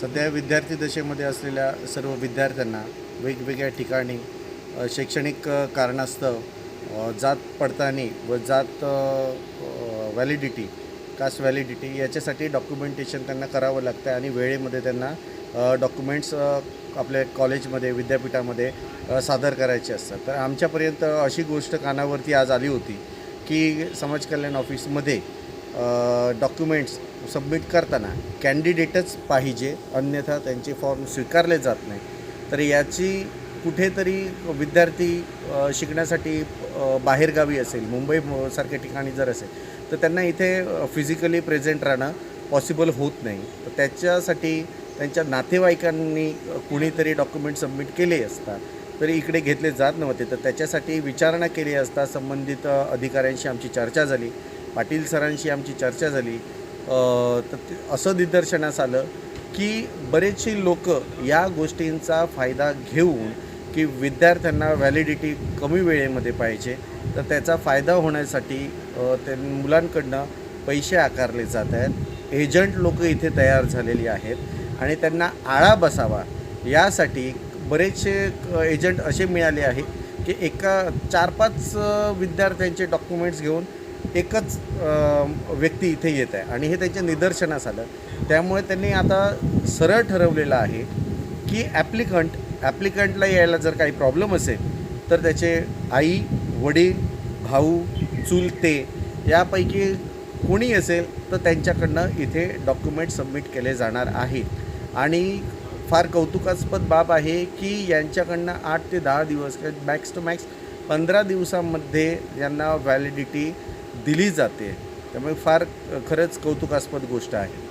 सध्या विद्यार्थी दशेमध्ये असलेल्या सर्व विद्यार्थ्यांना वेगवेगळ्या ठिकाणी शैक्षणिक कारणास्तव जात पडताळणी व जात व्हॅलिडिटी कास्ट व्हॅलिडिटी याच्यासाठी डॉक्युमेंटेशन त्यांना करावं लागतं आणि वेळेमध्ये त्यांना डॉक्युमेंट्स आपल्या कॉलेजमध्ये विद्यापीठामध्ये सादर करायचे असतात. तर आमच्यापर्यंत अशी गोष्ट कानावरती आज आली होती की समाज कल्याण ऑफिसमध्ये डॉक्युमेंट्स सबमिट करताना कॅन्डिडेटच पाहिजे अन्यथा त्यांचे फॉर्म स्वीकारले जात नाही तर याची कुठेतरी विद्यार्थी शिकण्यासाठी बाहेरगावी असेल मुंबई सारख्या ठिकाणी जर असेल तर त्यांना इथे फिजिकली प्रेझेंट राहणं पॉसिबल होत नाही. तर त्याच्यासाठी त्यांच्या नातेवाईकांनी कुणीतरी डॉक्युमेंट सबमिट केले असतात तरी इकडे घेतले जात नव्हते. तर त्याच्यासाठी विचारणा केली असता संबंधित अधिकाऱ्यांशी आमची चर्चा झाली पाटील सरांशी आमची चर्चा झाली असं निदर्शनास आलं की बरेचशी लोक या गोष्टींचा फायदा घेऊन की विद्यार्थ्यांना व्हॅलिडिटी कमी वेळेमध्ये पाहिजे तर त्याचा फायदा होण्यासाठी ते मुलांकडनं पैसे आकारले जात आहेत. एजंट लोक इथे तयार झालेली आहेत आणि त्यांना आळा बसावा. यासाठी बरेचसे एजंट असे मिळाले आहे की एका चार पाच विद्यार्थ्यांचे डॉक्युमेंट्स घेऊन एकच व्यक्ती इथे येत आहे आणि हे त्यांच्या निदर्शनास आलं. त्यामुळे त्यांनी आता सरळ ठरवलेलं आहे की ॲप्लिकंट ॲप्लिकंटला यायला जर काही प्रॉब्लेम असेल तर त्याचे आई वडील भाऊ चुलते यापैकी कोणी असेल तर त्यांच्याकडनं इथे डॉक्युमेंट सबमिट केले जाणार आहेत आणि फार कौतुकास्पद बाब आहे की यांच्याकडनं आठ ते दहा दिवस मॅक्स टू मॅक्स पंधरा दिवसामध्ये यांना व्हॅलिडिटी दिली जाते. त्यामुळे फार खरंच कौतुकास्पद गोष्ट आहे.